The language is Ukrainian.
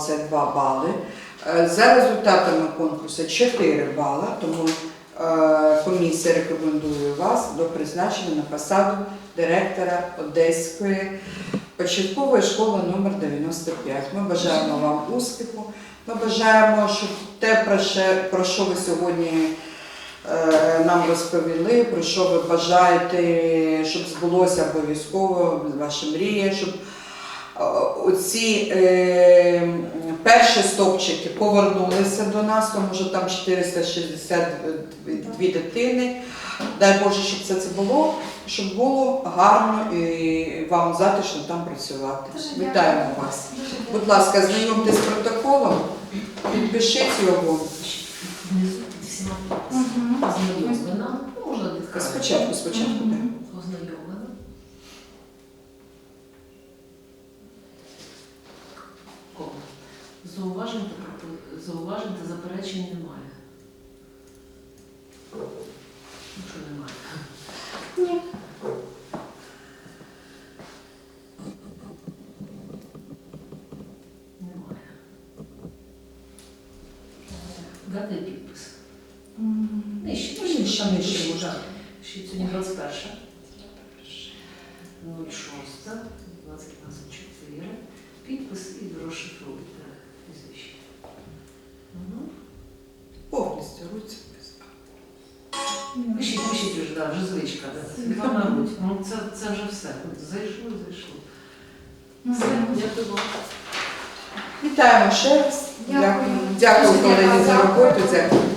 бал це 2 бали. Е, За результатами конкурсу 4 бали, тому е, комісія рекомендує вас до призначення на посаду директора Одеської початкової школи номер 95. Ми бажаємо вам успіху. Ми бажаємо, щоб те, про що, ви сьогодні е, нам розповіли, про що ви бажаєте, щоб збулося обов'язково ваші мрії, щоб оці е, перші стовпчики повернулися до нас, тому що там 462 дитини. Дай Боже, щоб це, це було, щоб було гарно і вам затишно там працювати. Вітаємо вас. Будь ласка, знайомтесь з протоколом, підпишіть його. Спочатку, спочатку. Зауважень та зауважень та заперечень немає. Ну, що немає? Ні. Немає. Дати підпис. Нижче, Нижче, нижче, там нижче, нижче може. Ще сьогодні 21. 06, 2024. Підпис і розшифруйте руці. Пишіть, пишіть вже, да, вже звичка. Да. на Рудь. Ну, це, це вже все. Зайшло, зайшло. Все, дякую вам. Вітаємо ще раз. Дякую. Дякую, колеги, за роботу. Дякую.